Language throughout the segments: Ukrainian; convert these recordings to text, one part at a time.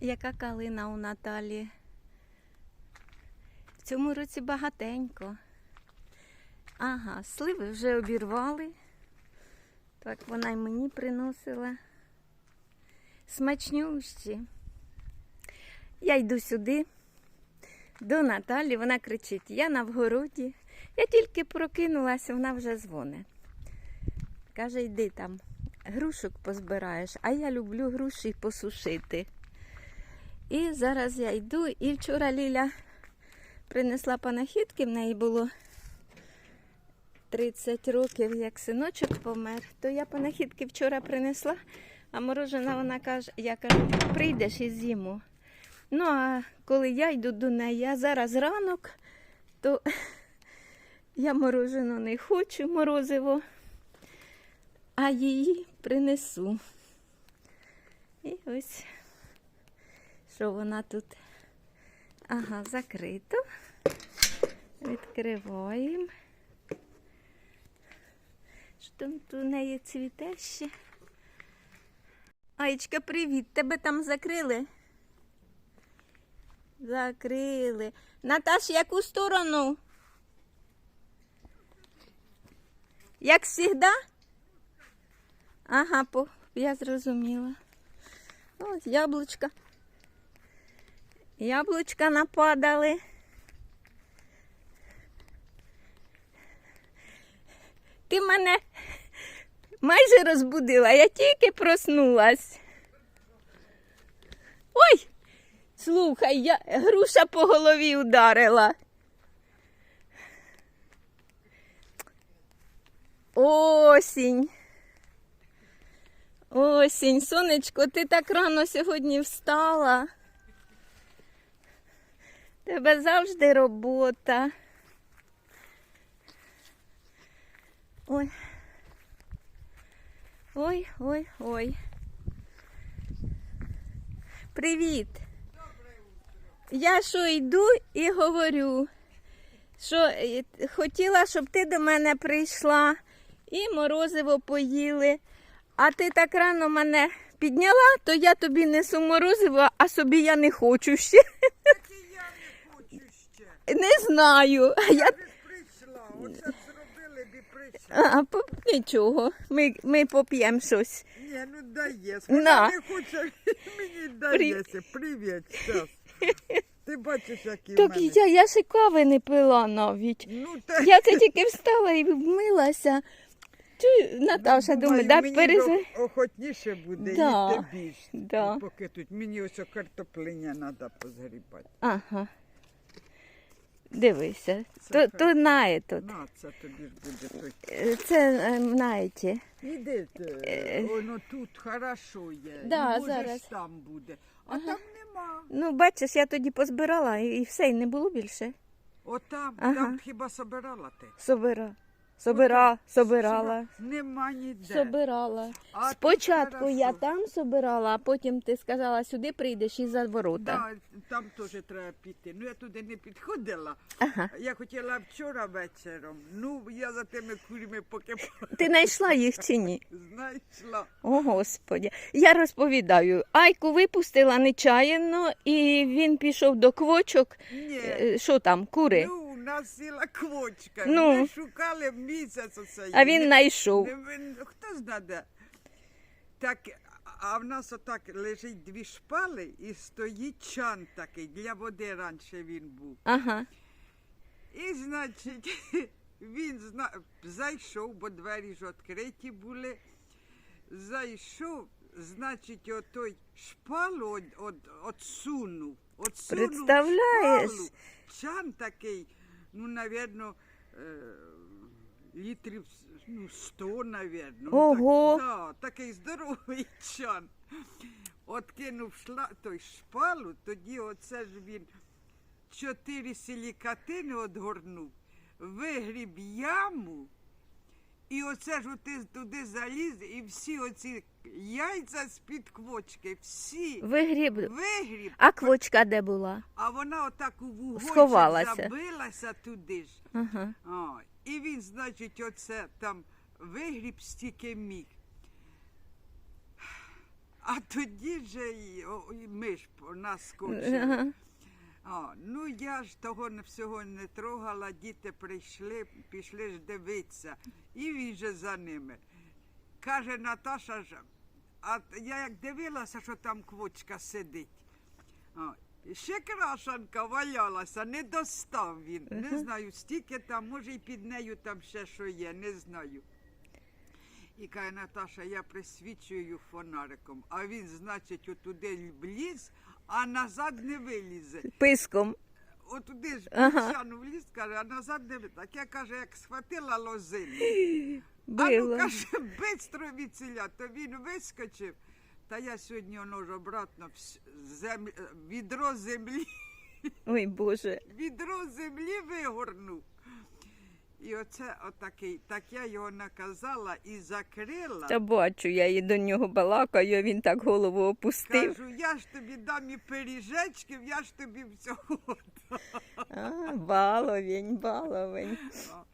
яка калина у Наталі. В цьому році багатенько. Ага, сливи вже обірвали. Так вона й мені приносила. Смачнющі. Я йду сюди до Наталі, вона кричить: Я на вгороді. Я тільки прокинулася, вона вже дзвонить. Каже, йди там, грушок позбираєш, а я люблю груші посушити. І зараз я йду, і вчора Ліля принесла панахідки, в неї було 30 років, як синочок помер, то я панахідки вчора принесла, а морожена вона каже, я кажу, прийдеш і з'їмо. Ну, а коли я йду до неї, а зараз ранок, то я мороженого не хочу, морозиво, а її принесу. І ось, що вона тут. Ага, закрито. Відкриваємо. Що там у неї цвіте ще? Аєчка, привіт! Тебе там закрили? Закрили. Наташ, яку сторону? Як завжди? Ага, по... я зрозуміла. Ось яблучка. Яблучка нападали. Ти мене майже розбудила, я тільки проснулась. Ой, слухай, я груша по голові ударила. Осінь. Осінь, сонечко, ти так рано сьогодні встала. Тебе завжди робота. Ой. Ой, ой, ой. Привіт. Я що йду і говорю, що е, хотіла, щоб ти до мене прийшла і морозиво поїли. А ти так рано мене підняла, то я тобі несу морозиво, а собі я не хочу ще. Так і я не хочу ще. Не знаю. А Я... Прийшла, оце зробили б і прийшла. А, по- нічого, ми, ми поп'ємо щось. Ні, ну. Вона не хоче, мені дається. Привіт, щас. Ти бачиш, які в Так мене. я, я ще кави не пила навіть. Ну, та... Я це тільки встала і вмилася. Чую, Наташа думає, да, мені перезв... ж охотніше буде Да, їсти більш. да. Поки тут мені ось картоплення треба позгрібати. Ага. Дивися. Це То, то нає тут. На, це тобі ж буде той. Е, Це наєті. Іди, Е. воно тут хорошо є. Да, і зараз. там буде. А там нема. Ну, бачиш, я тоді позбирала і, все, і не було більше. Отам, Ага. там хіба собирала ти? Собира. Собира, собирала. Нема ніде. Собирала. А тут Спочатку хорошо. я там собирала, а потім ти сказала, сюди прийдеш і за ворота. Да, там теж треба піти. Ну я туди не підходила. Ага. Я хотіла вчора вечором. Ну, я за тими курями поки Ти знайшла їх чи ні? знайшла. О, Господі. Я розповідаю. Айку випустила нечаянно, і він пішов до квочок. Ні. Е, Що там, кури? Ну, у сіла квочка. Ну. Ми шукали місяць оцей. А він знайшов. Хто знає? Так, а в нас отак лежить дві шпали і стоїть чан такий. Для води раніше він був. Ага. І, значить, він зна... зайшов, бо двері ж відкриті були. Зайшов, значить, отой шпалу от, от, отсунув. отсунув Представляєш? шпалу. Чан такий, ну, наверное, літрів ну, 100, навірно. Ого. Так, да, такий здоровий чан. Откинув шла, той шпалу, тоді оце ж він чотири силікатини одгорнув, вигріб яму, і оце ж ти туди заліз, і всі оці яйця з-під квочки, всі Вигріб. вигріб, А квочка де була? а вона отак у вугольчик Сховалася. забилася туди ж. Ага. О, і він, значить, оце там вигріб стільки міг. А тоді же і, о, і миш наскочила. Ага. А, ну я ж того не- всього не трогала, діти прийшли, пішли ж дивитися. І він же за ними. Каже Наташа ж, а я як дивилася, що там квочка сидить. А, ще крашанка валялася, не достав він. Не знаю, стільки там, може і під нею там ще що є, не знаю. І каже Наташа, я присвічую фонариком, а він, значить, отуди вліз, а назад не вилізе. Писком. Отуди ж Ага. вліз, каже, а назад не вилізе. Так я каже, як схватила лозину. А ну каже, бистро відціля, то він вискочив. Та я сьогодні воно ж обратно вс- зем... е, відро землі, Ой, Боже. відро землі вигорнув. І оце отакий, так я його наказала і закрила. Та бачу, я і до нього балакаю, а він так голову опустив. Кажу, я ж тобі дам і пиріжечків, я ж тобі всього. А, баловень, баловень.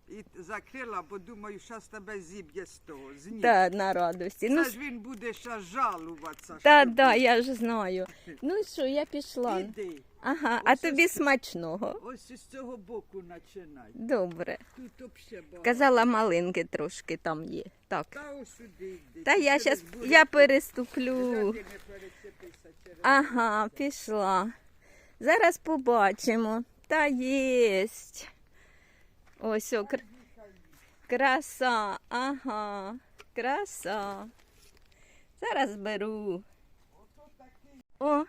І закрила, бо думаю, щас тебе зіб'є з того. З ніг. Та на радості. Ну, ж він буде ще жалуватися. та, що да, я ж знаю. Ну що, я пішла. Іди. Ага, а Ось тобі ось- смачного. Ось із цього боку починай. Добре. Тут багато. Казала, малинки трошки там є. Так. Та ось сюди йди. Та Ти я через щас буряки. я переступлю. Сюди не перечепися через Ага, пішла. Зараз побачимо. Та єсть. Ось о, кр... краса. Ага. Краса. Зараз беру. О,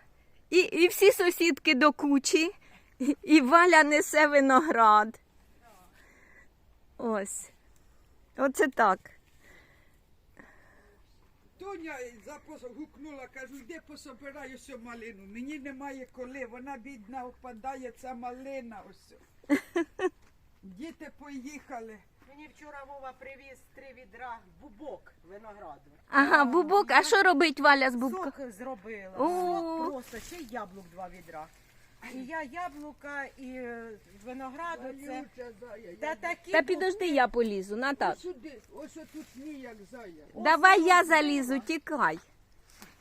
і, і всі сусідки до кучі. І- І Валя несе виноград. Ось. Оце так. Тоня запос- гукнула, кажу, йди пособираю сю малину. Мені немає коли, вона бідна впадає, ця малина ось. Діти поїхали. Мені вчора Вова привіз три відра бубок винограду. Ага, бубок. А що робить Валя з бубка? Сок зробила. Сок просто, ще й яблук два відра. І я яблука і винограду це. Зая, Та я- такі Та підожди, я полізу, Наташ. Ось сюди, ось отут ніяк зая. Давай я залізу, тікай.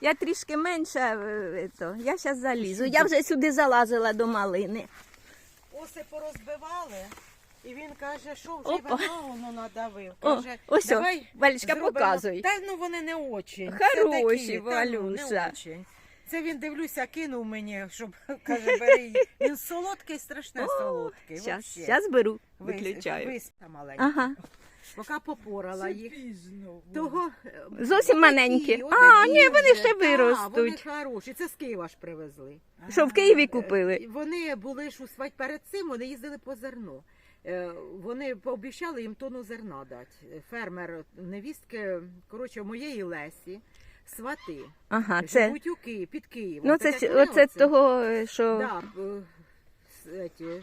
Я трішки менше, е, то, я зараз залізу. Я вже сюди залазила до малини. оси порозбивали. І він каже, що вже Опа. воно надавив. О, Каже, ось о, давай Валечка, зробимо». показуй. Та ну вони не очень. Хороші, Це такі, та, ну, Валюша. очень. Це він дивлюся, кинув мені, щоб каже, бери. її. Він солодкий, страшне солодкий. Зараз, вообще. зараз беру, Вис- виключаю. виста маленька. Ага. Поки попорала Це їх. пізно. Того е, Зовсім маленькі. отакі, А, ні, вони вже. ще Та, Вони виростуть. хороші. Це з Києва ж привезли. Що в Києві купили? Вони були ж у свать перед цим, вони їздили по зерно. Е, Вони пообіцяли їм тонну зерна дати. Фермер невістки, коротше, моєї Лесі, свати. Ага, це. Живуть у Києві, під Києвом. Ну, це, коли оце оце? того, е, що. Да, е, еті,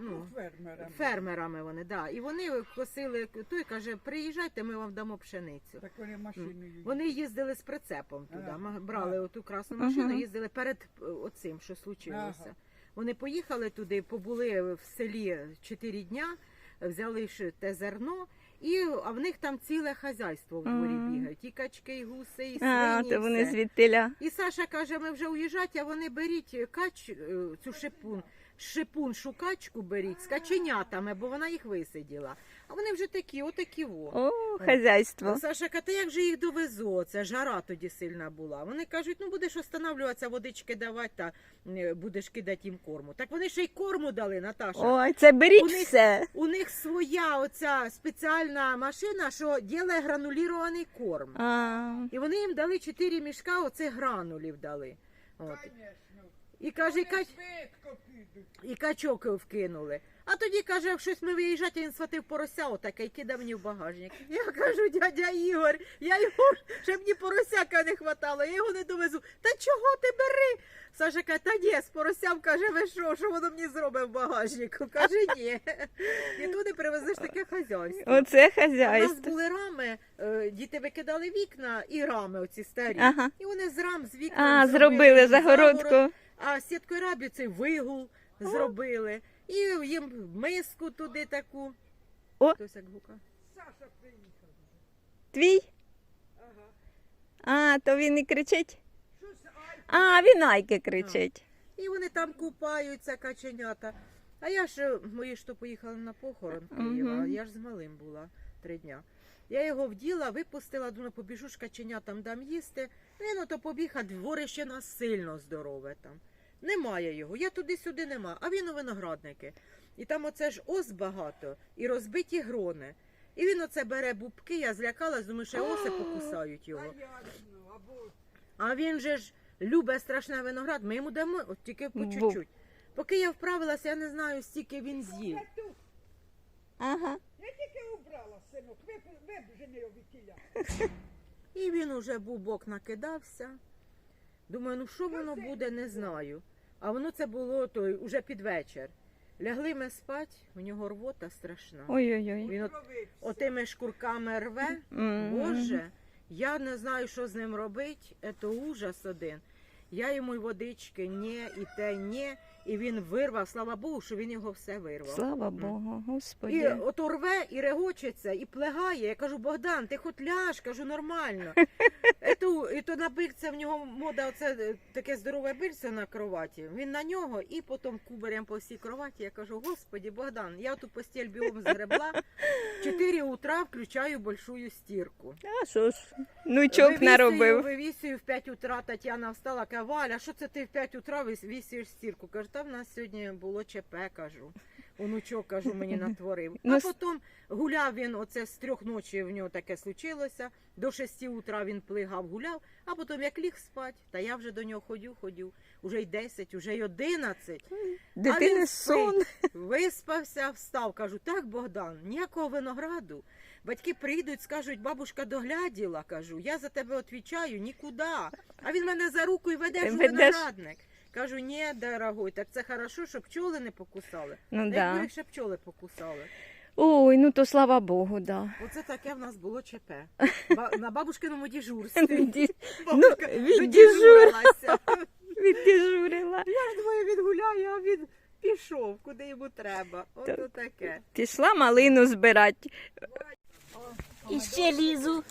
ну, Фермерам. фермерами вони, да. І вони косили, той каже, приїжджайте, ми вам дамо пшеницю. Так вони машиною. Вони їздили з прицепом туди, Ага. брали оту красну Ага. машину, їздили перед оцим, що случилося. Ага. Вони поїхали туди, побули в селі 4 дня, взяли те зерно, і, а в них там ціле хазяйство в дворі Ага. бігають. І качки, і гуси, і А, свині. то вони все. звідтиля. І Саша каже, ми вже уїжджать, а вони беріть кач, е, цю шипун, шипун, шукачку беріть з каченятами, бо вона їх висиділа. А вони вже такі, отакі во. О, хазяйство. Саша каже, як же їх довезу? Це жара тоді сильна була. Вони кажуть, ну будеш останавливатися, водички давати, та е, будеш кидати їм корму. Так вони ще й корму дали, Наташа. Ой, це беріть У них- все. У них своя оця спеціальна машина, що ділає гранулірований корм. А, І вони їм дали 4 мішка оцих гранулів дали. От. І каже, і, кач... І качок вкинули. А тоді каже, щось ми виїжджати, він схватив порося отаке і кидав мені в багажник. Я кажу, дядя Ігор, я його ще мені поросяка не хватало, я його не довезу. Та чого ти бери? Саша каже, та ні, з поросям каже, ви що, що воно мені зробить в багажнику? Каже, ні. І туди привезли ж таке хазяйство. оце У нас були рами, е, діти викидали вікна і рами оці старі. Ага. І вони з рам, з вікна А, зробили загородку. А сіткою рабі цей вигул зробили. І їм миску туди таку. О. Хтось як гука. Саша приїхав. Твій? Ага. А, то він і кричить. А, він Айки кричить. І вони там купаються, каченята. А я ж мої ж то поїхали на похорон Києва, Мгм. я ж з малим була три дня. Я його вділа, випустила, думаю, побіжу ж каченятам дам їсти. Він ото побіг, а дворище нас сильно здорове там. Немає його, я туди-сюди нема, а він у виноградники. І там оце ж ос багато, і розбиті грони. І він оце бере бубки, я злякалась, думаю, що оси покусають його. А він же ж любить страшний виноград, ми йому дамо от тільки по чуть-чуть. Поки я вправилася, я не знаю, стільки він з'їв. Ага. я тільки убрала, синок, вибжени його від тіля. І він уже бубок накидався. Думаю, ну що воно буде, не знаю. А воно це було той уже під вечір. Лягли ми спать, у нього рвота страшна. Ой-ой-ой. Він от, отими шкурками рве. Боже, я не знаю, що з ним робити. Це ужас один. Я йому й водички, ні, і те, ні. І він вирвав, слава Богу, що він його все вирвав. Слава. Богу, І Господи. ото рве, і регочеться, і плегає. Я кажу, Богдан, ти хоч ляж, кажу, нормально. Ету, і то набивця в нього мода, оце е, таке здорове бильце на кроваті. Він на нього і потім кубарем по всій кроваті. Я кажу, господі, Богдан, я ту постіль білом згребла. Чотири утра включаю большую стірку. А що ж, внучок Вивісюю, наробив. Вивісюю в 5 утра Тетяна встала, каже, Валя, що це ти в 5 утра вісієш стірку? Кажу, та в нас сьогодні було ЧП, кажу. Онучок, кажу, мені натворив. А потім гуляв він, оце з трьох ночі в нього таке случилося. До 6 утра він плигав, гуляв, а потім як ліг спать, та я вже до нього ходю, ходю. Уже й 10, уже й 11. Дитини сон. Виспався, встав. Кажу, так, Богдан, ніякого винограду. Батьки прийдуть, скажуть, бабушка догляділа, кажу, я за тебе відповідаю, нікуди. А він мене за руку і веде Ведеш. виноградник. Кажу, ні, дорогой, так це хорошо, щоб пчоли не покусали. Ну Якби да. їх ще пчоли покусали. Ой, ну то слава Богу, да. Оце таке в нас було ЧП. Ба- на бабушкиному діжурстві. Бабушка Ну, віддіжур- додіжурилася. Віддіжурила. Я ж думаю, він гуляє, а він пішов, куди йому треба. Ото таке. Пішла малину збирати. І ще лізу.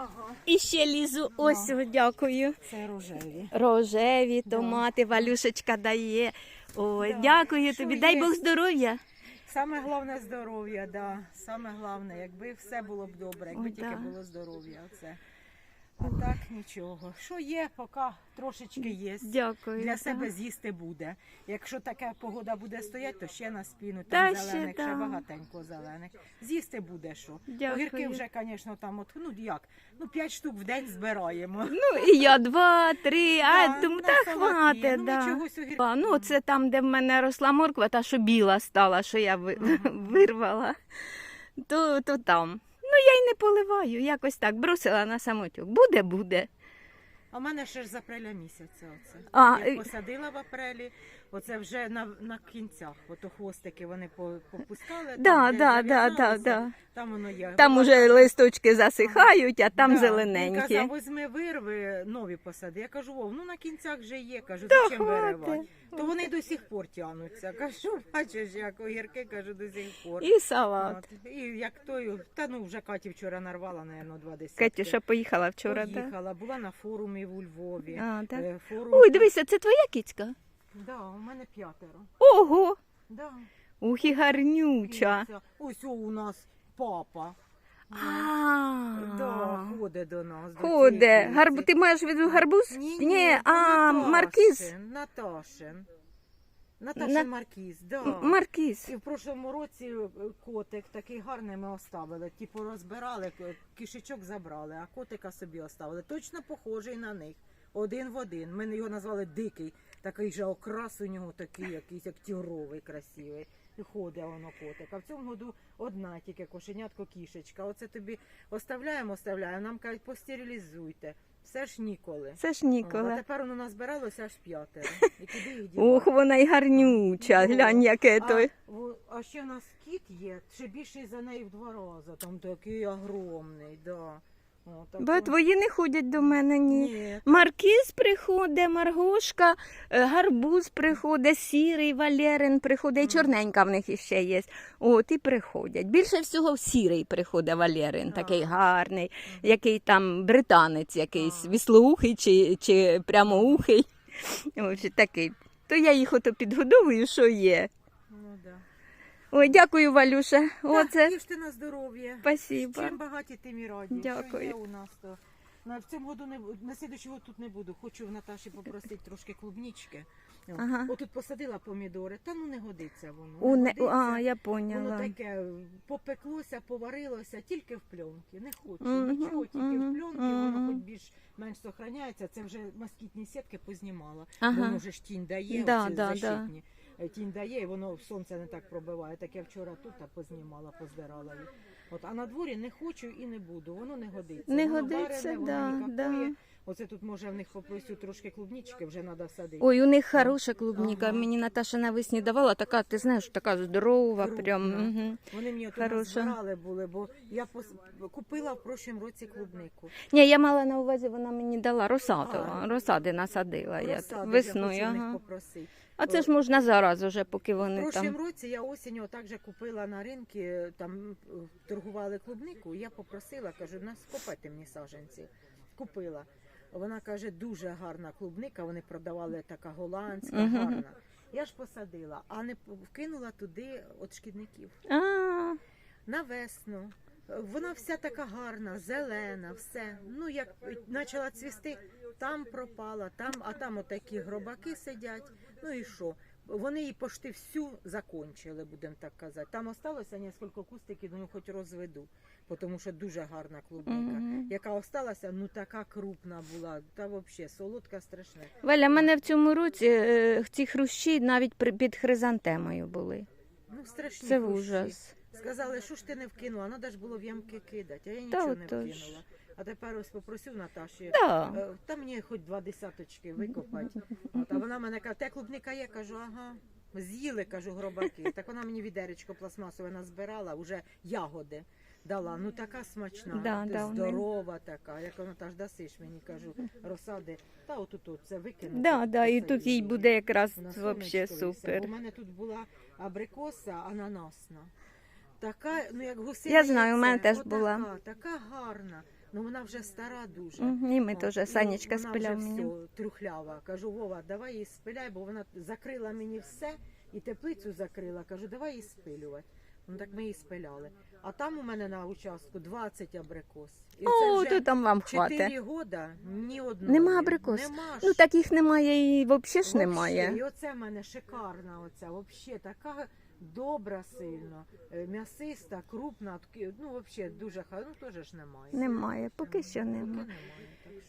Ага, І ще лізу. Ось, дякую. це рожеві. Рожеві томати, Валюшечка дає. Ой, Да. дякую Що тобі. Дай є? Бог здоров'я. Саме головне здоров'я, да. Саме головне, якби все було б добре, якби Ой, тільки да. було здоров'я. Оце. А так нічого. Що є, поки трошечки є. Дякую. Для себе з'їсти буде. Якщо така погода буде стояти, то ще на спіну Та там ще, зелених, ще, да. багатенько зелених. З'їсти буде що. Дякую. Огірки вже, звісно, там от, ну як, ну 5 штук в день збираємо. Ну, і я два, три, а думаю, на та хватить. Ну, да. чогось огірки- А, Ну, це там, де в мене росла морква, та що біла стала, що я ви- вирвала, то, то там. Ну, я й не поливаю, якось так, бросила на самотюк. Буде, буде. А в мене ще ж з апреля місяця. Оце. А, Я посадила в апрелі, оце вже на, на кінцях. Ото хвостики вони попускали. Да, там, да, да, да, да. Там воно є. Там Вона уже листочки засихають, а там Да, Він зелененькі. казав, візьми вирви, нові посади. Я кажу, Вов, ну на кінцях вже є. Кажу, зачем виривати? То вони до сих пор тягнуться. Кажу, бачиш, як огірки, кажу, до сих пор. І салат. От. І як той, та ну вже Каті вчора нарвала, напевно, два десятки. Кетюша поїхала вчора, так? Поїхала, була на форумі в Львові. А, так. Е, Форум... Ой, дивися, це твоя кіцька? Да, у мене п'ятеро. Ого! Да. Ух, і гарнюча. Ось о, у нас папа. Да, А, ходить до нас. до Ходе. Гарбу, ти маєш в виду гарбуз? Ні, ні, а Наташин, маркіз. Наташин. Наташин На- Маркіз, да. М- Маркіз. І в прошлому році е, котик такий гарний ми оставили. Типу розбирали, к- кишечок забрали, а котика собі оставили. Точно похожий на них. Один в один. Ми його назвали дикий. Такий же окрас у нього такий, якийсь як тігровий, красивий. І ходить воно котик. А в цьому году одна тільки кошенятко кішечка. Оце тобі оставляємо, оставляємо. Нам кажуть, постерилізуйте. Все ж ніколи. Це ж О, А тепер воно назбиралося аж п'ятеро. І куди їх Ох, вона й гарнюча. Глянь, яке А, той. во- а ще в нас кіт є, ще більший за неї в два рази. Там такий огромний, да. О, Бо твої не ходять до мене, ні. Ні. Маркіз приходить, Маргошка, е, гарбуз приходить, сірий, Валерин приходить, і чорненька в них іще є. От і приходять. Більше всього сірий приходить Валерин, такий гарний, який там британець якийсь, віслоухий чи, чи прямоухий. Ось такий. То я їх ото підгодовую, що є. Ой, дякую, Валюша. Оце. Їжте на здоров'я. Спасибо. Чим багаті, тим і раді. Дякую. Що є у нас то. На, в цьому году не на слідуючий год тут не буду. Хочу в Наташі попросити трошки клубнічки. Ага. Отут посадила помідори, та ну не годиться воно. У, не, годиться. а, я Воно таке попеклося, поварилося, тільки в пленки. Не хочу. Мгм, Нічого, тільки мгм, в пленки, воно мгм. хоч більш-менш сохраняється. Це вже москітні сітки познімала. Ага. Воно вже ж тінь дає, Да, оці да, да. защитні. Е, Тінь дає, і воно сонце не так пробиває. Так я вчора тут та познімала, поздирала їх. От, а на дворі не хочу і не буду, воно не годиться. Не воно годиться, варене, да, воно да. Оце тут може в них попросю трошки клубнічки, вже треба садити. Ой, у них хороша клубніка. Ага. Мені Наташа навесні давала, така, ти знаєш, така здорова, Крупна. прям. Угу. Вони мені от збирали були, бо я пос... купила в прошлому році клубнику. Ні, я мала на увазі, вона мені дала розсаду. А. Розсади насадила я Розсади вже весною. хочу них Ага. попросити. А це ж можна зараз уже, поки вони В прошлому році я осінню також купила на ринку, там е, торгували клубнику, я попросила, кажу, нас купайте мені саджанці. Купила. Вона каже, дуже гарна клубника, вони продавали така голландська, Мгм. гарна. Я ж посадила, а не п- вкинула туди от шкідників. А, На весну. Вона вся така гарна, зелена, все. Ну, як почала цвісти, там пропала, там, а там отакі гробаки сидять. Ну і що? Вони її пошти всю закончили, будемо так казати. Там осталося кілька кустиків, ну хоч розведу, тому що дуже гарна клубника. Яка осталася, ну така крупна була, та взагалі солодка страшна. Валя, в мене в цьому році е, ці хрущі навіть при- під хризантемою були. Ну, страшні Це хрущі. ужас. Сказали, що ж ти не вкинула, треба ж було в ямки кидати, а я нічого не отож. вкинула. А тепер ось попросив Наташі, Да. е, та мені хоч два десяточки викопати. От, а вона мене каже, те клубника є, кажу, ага. З'їли, кажу, гробаки. Так вона мені відеречко пластмасове назбирала, вже ягоди дала. Ну така смачна, Да, ти да, вони- здорова така. Як вона та ж дасиш мені, кажу, розсади. Та отут от це викину. Да, да, і тут їй буде якраз все. супер. У мене тут була абрикоса ананасна. Така, ну як гусине Я знаю, у мене теж була. Така гарна. Ну вона вже стара дуже. Мгм, І ми О, теж ну, Санечка вона спиляв вже мені. все, трухлява. Кажу, Вова, давай її спиляй, бо вона закрила мені все і теплицю закрила. Кажу, давай її спилювати. Ну так ми її спиляли. А там у мене на участку 20 абрикос. І О, то там вам 4 года ні одного. Нема абрикос? Нема Ну ж. таких немає і взагалі ж Вообще, немає. І оце в мене шикарна оця, вообще така добра сильно, е, м'ясиста, крупна, ну взагалі дуже хай, ну теж ж немає. Немає, поки що немає.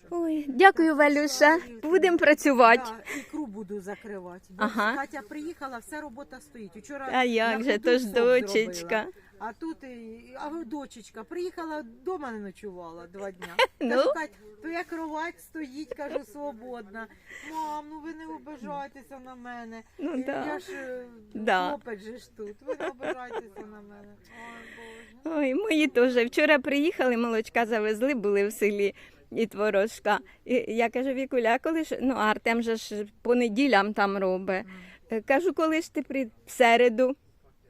Ой, дякую, Валюша. Будемо працювати. Да, ікру буду закривати. Ага. Катя приїхала, вся робота стоїть. Учора А як же, то ж дочечка. А тут і- а ви, дочечка приїхала, вдома не ночувала два дня. Ну? Кажу, Кать, твоя кровать стоїть, кажу, свободна. Мам, ну ви не обижайтеся на мене. Ну І да. Я ж е, Да. хлопець же ж тут. Ви не обижайтеся на мене. Ой, Боже. Ой, мої теж. Вчора приїхали, молочка завезли, були в селі і творожка. І я кажу, Вікуля, а коли ж, ну а Артем же ж по неділям там робить. Кажу, коли ж ти при в середу?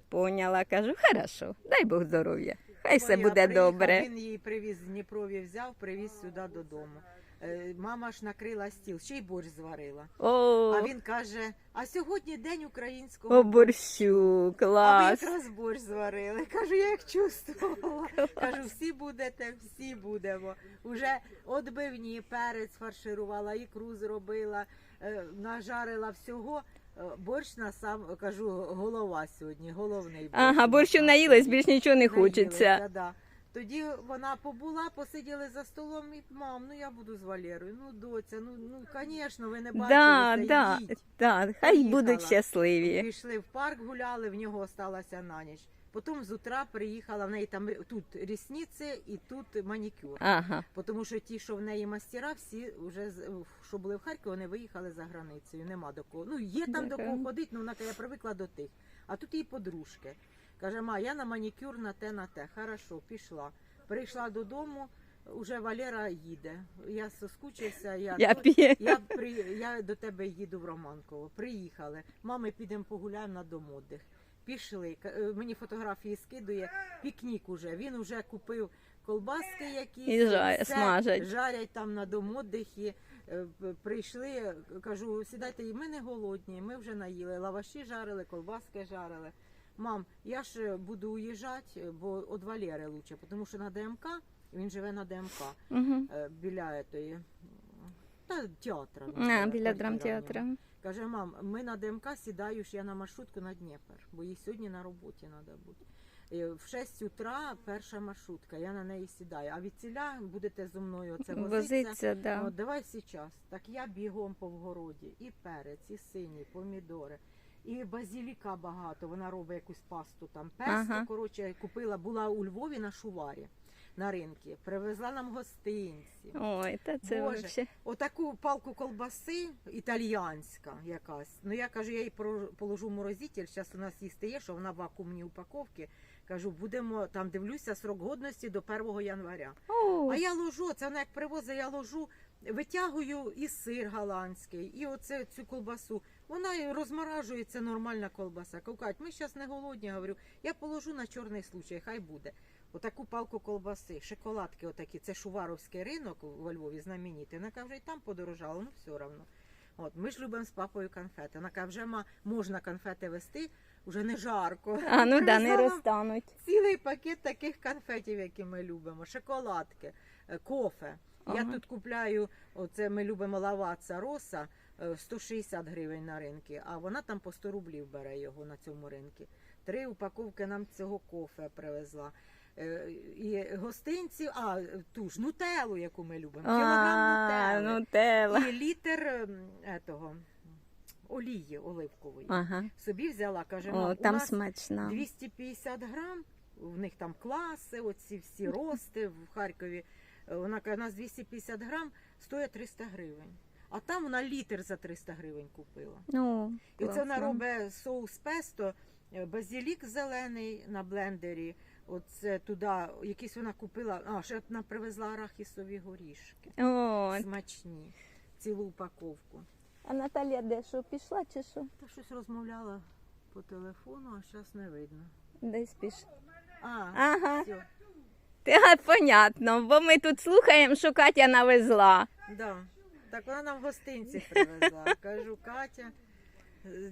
Поняла, кажу, хорошо, дай Бог здоров'я. Хай все Моя буде приїхав, добре. Він її привіз з Дніпрові, взяв, привіз сюди додому. Е, Мама ж накрила стіл, ще й борщ зварила. О, А він каже: а сьогодні день українського о борщу, А ви клас. якраз борщ зварили. Кажу, я як чувствувала. Кажу, всі будете, всі будемо. Уже отбивні, перець фарширувала, ікру зробила, е, нажарила всього. Е, Борщ на сам кажу, голова сьогодні, головний борщ. Ага, борщу наїлась, більш нічого не хочеться. Наїлися, да. Тоді вона побула, посиділи за столом і мам, ну я буду з Валерою. Ну, доця, ну ну звісно, ви не Да, бачилися, да, йдіть. да, хай Поїхала. будуть щасливі. Пішли в парк, гуляли, в нього осталася на ніч. Потім з утра приїхала, в неї там тут рісниці і тут манікюр. Ага. Тому що ті, що в неї мастера, всі вже що були в Харкові, вони виїхали за границею. Нема до кого. Ну є там до кого ходити, ну вона я привикла до тих. А тут її подружки. Каже, ма, я на манікюр на те, на те. Хорошо, пішла. Прийшла додому. уже Валера їде. Я соскучився. Я, Я ну, я, при, я до тебе їду в Романково. Приїхали. Мами, підемо погуляємо на домодих. Пішли. Е, Мені фотографії скидує. Пікнік уже. Він уже купив колбаски якісь. І жа- все, смажать. Жарять там на домодихі. Е, Прийшли, кажу, сідайте, і ми не голодні, ми вже наїли. Лаваші жарили, колбаски жарили. Мам, я ж буду уїжджати, бо від Валери лучше, тому що на ДМК, він живе на ДМК Угу. біля тої, та театра. А, біля нього. Каже, мам, ми на ДМК сідаю ж я на маршрутку на Дніпр, бо їй сьогодні на роботі треба бути. В 6 утра перша маршрутка, я на неї сідаю. А від ціля будете зі мною возитися. Возиться, да. От давай зараз. Так я бігом по вгороді, і перець, і сині, помідори, і базіліка багато. Вона робить якусь пасту там. Песто, Ага. коротше, купила, була у Львові на шуварі на ринку. Привезла нам гостинці. Ой, та це Боже. вообще. Отаку палку колбаси італіянська якась. Ну я кажу, я її положу в морозитель. Зараз у нас їсти є, що вона в вакуумній упаковці. Кажу, будемо там дивлюся срок годності до 1 января. О, А я ложу, це вона як привозить, я ложу, витягую і сир голландський, і оце цю колбасу. Вона і розморажується нормальна колбаса. Кукать, ми зараз не голодні, говорю. Я положу на чорний случай, хай буде. Отаку палку колбаси, шоколадки отакі, це шуваровський ринок во Львові знаменитий. Вона каже, вже і там подорожало, ну все одно. От, ми ж любимо з папою конфети. Вона каже, вже ма, можна конфети вести, вже не жарко. а ну да, не розтануть. цілий пакет таких конфетів, які ми любимо, шоколадки, е, кофе. Я тут купляю, оце ми любимо лаваца роса, е, 160 гривень на ринку, а вона там по 100 рублів бере його на цьому ринку. Три упаковки нам цього кофе привезла. Е, І гостинці, а ту ж нутелу, яку ми любимо. Кілограм нутели. І літр ем, етого, олії оливкової. Ага. Собі взяла, каже, О, мам, у нас смачно. 250 грам, в них там класи, оці всі рости в Харкові. Е, Вона каже, у нас 250 грам стоїть 300 гривень. А там вона літр за 300 гривень купила. Ну, І це вона робить соус песто, е, базилік зелений на блендері. Оце туди, якісь вона купила, а ще вона привезла арахісові горішки. О, Смачні, цілу упаковку. а Наталія де що, пішла чи що? Та щось розмовляла по телефону, а зараз не видно. Десь пішла. А, Ага. все. Та, понятно, бо ми тут слухаємо, що Катя навезла. Да. Так вона нам гостинці привезла. Кажу, Катя,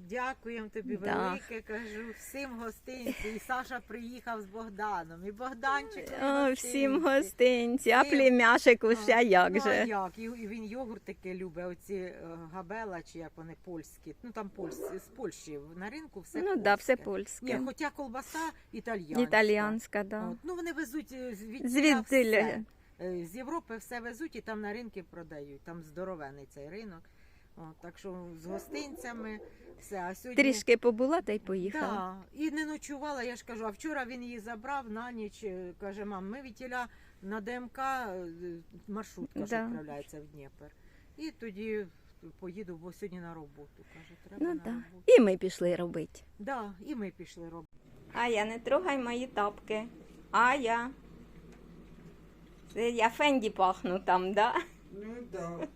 дякуємо тобі Да. велике. Кажу, всім гостинці. І Саша приїхав з Богданом. І Богданчик. О, всім гостинці, а уся А, як ну, а же. як? І, і він йогуртики любить, оці е, габела, чи як вони польські. Ну там польські, з Польщі на ринку все Ну да, все польське. Ні, хоча колбаса італійська. Італіянська, да. От, ну вони везуть е, звідти Звідти. Е, з Європи все везуть і там на ринки продають. Там здоровений цей ринок. От, так що з гостинцями все. А сьогодні Трішки побула та й поїхала. Да, і не ночувала, я ж кажу, а вчора він її забрав на ніч. е, Каже, мам, ми вітіля на ДМК е, маршрутка Да. відправляється в Дніпр. І тоді поїду, бо сьогодні на роботу. Каже, треба Ну на да. роботу. І ми пішли робити. Да, і ми пішли робити. Ая, не трогай мої тапки. Ая. Це я Фенді пахну там, да? Ну да.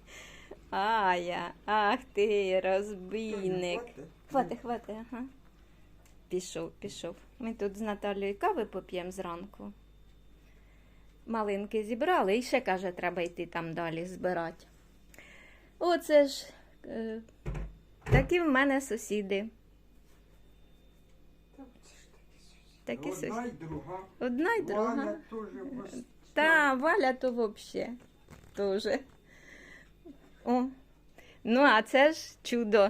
Ая, ах ти, розбійник. Хвати, хвати, ага. Пішов, пішов. Ми тут з Наталією кави поп'ємо зранку. Малинки зібрали і ще каже, треба йти там далі збирати. Оце ж е, такі в мене сусіди. Такі Одна сусіди. й друга. Одна й друга. Валя теж. Та, Валя то взагалі теж. О. Ну, а це ж чудо.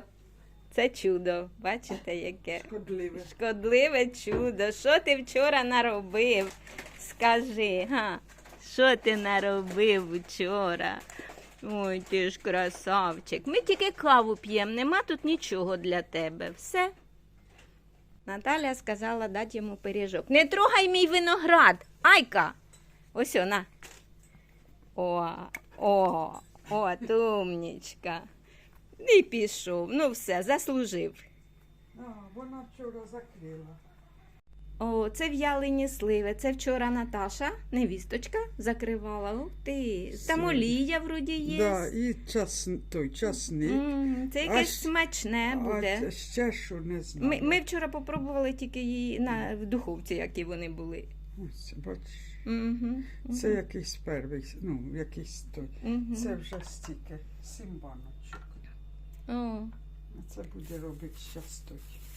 Це чудо. Бачите, яке? Шкодливе. Шкодливе чудо. Що ти вчора наробив? Скажи, га? Що ти наробив вчора? Ой, ти ж красавчик. Ми тільки каву п'ємо, нема тут нічого для тебе. Все. Наталя сказала дати йому пиріжок. Не трогай мій виноград. Айка. Ось на. О, о, о, тумнічка. І пішов. Ну все, заслужив. А, вона вчора закрила. О, це в'ялені сливи. Це вчора Наташа, невісточка, закривала. Ух ти. Там олія вроді є. Да, і час, той часник. М, Це якесь щ- смачне буде. А ще що не знаю. Ми, ми вчора попробували тільки її на, в духовці, які вони були. Ось, бачиш. Угу. Це якийсь перший, ну, якийсь той. Угу. Це вже стільки, сім баночок. О, це буде робити щас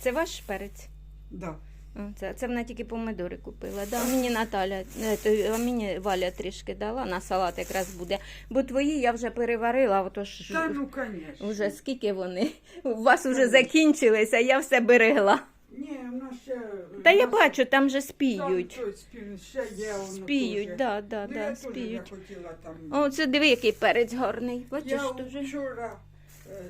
це ваш перець? Да. О, Це, це вона тільки помидори купила. Да, мені Наталя, е, то, а мені Валя трішки дала, на салат якраз буде. Бо твої я вже переварила, отож Та ну, звісно. вже скільки вони. У вас вже закінчилися, я все берегла. Ні, вона ще... Та я бачу, там же Там спіють. той спів- ще є воно Спіють, теж. да, да, Ну, да, я теж спіють. не хотіла там. О, це диви, який перець гарний. Бачиш, я дуже. вчора е,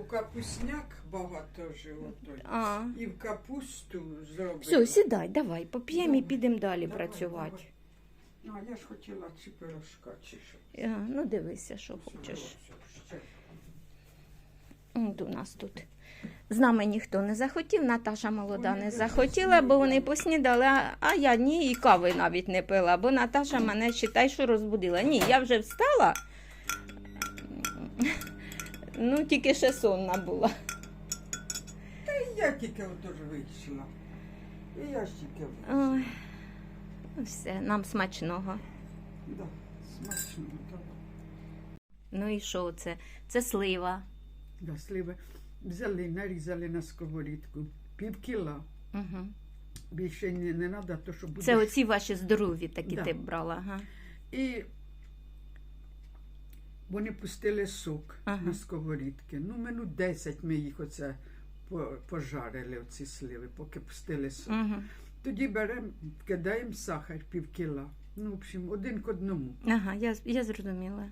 у капусняк багато жив. той. А. І в капусту зробила. Все, сідай, давай, поп'ємо і Давай. підемо далі Давай, працювати. давай. Ну, а я ж хотіла чи пирожка, чи що. А, ну дивися, що хочеш. Все, ще. От у нас тут. З нами ніхто не захотів, Наташа молода не захотіла, бо вони поснідали. а- я ні, і кави навіть не пила, бо Наташа мене считай, що розбудила. Ні, я вже встала. Ну, тільки ще сонна була. І я тільки отож вийшла. І я ж тільки вийшла. Ой, ну все, нам смачного. Да, смачно, давай. Ну і що це? Це слива. Да, сливи взяли, нарізали на сковорідку. Пів кіла. Угу. Більше не, не треба, то що буде. Це оці ваші здорові такі Да. ти брала. Ага. І вони пустили сок Ага. на сковорідки. Ну, минут 10 ми їх оце по- пожарили, оці сливи, поки пустили сок. Угу. Тоді беремо, кидаємо сахар пів кіла. Ну, в общем, один к одному. Ага, я, я зрозуміла.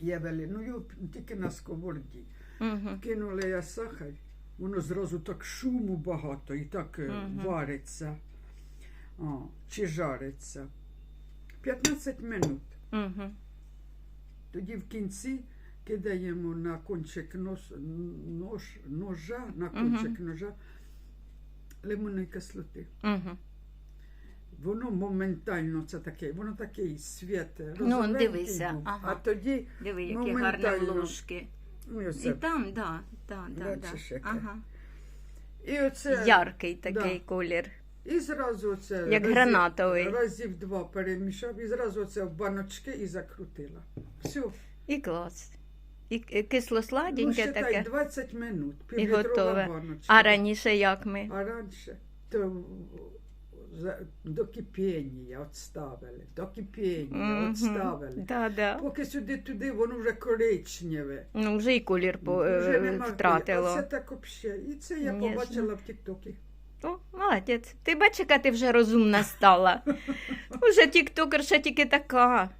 Я вели, ну його тільки на сковороді. Угу. Кинули я сахар, воно зразу так шуму багато і так Мгм. вариться. О, чи жариться. 15 минут. Угу. Тоді в кінці кидаємо на кончик нож, нож, ножа, на кончик ножа лимонної кислоти. Угу. Воно моментально це таке, воно такий світ. Ну, дивися, ага. А тоді, Диви, які гарні ложки. Ну, і І там, да, да, да, да. Бачиш, яке? Ага. І оце, Яркий такий да. колір. і зразу оце Як гранатовий. разів два перемішав, і зразу оце в баночки і закрутила. Все. І клас. І к- кисло Ну, сладеньке считай, таке. 20 минут, І півлітрова готове. баночка. А раніше як ми? А раніше то до кипіння відставили, до кипіння відставили. Mm -hmm. Да, да. Поки сюди-туди воно вже коричневе. Ну, вже і колір по, Вже е, нема втратило. Це так взагалі. І це я Ніжно. побачила в Тіктокі. О, молодець. Ти бачиш, яка ти вже розумна стала. Уже тіктокерша тільки така.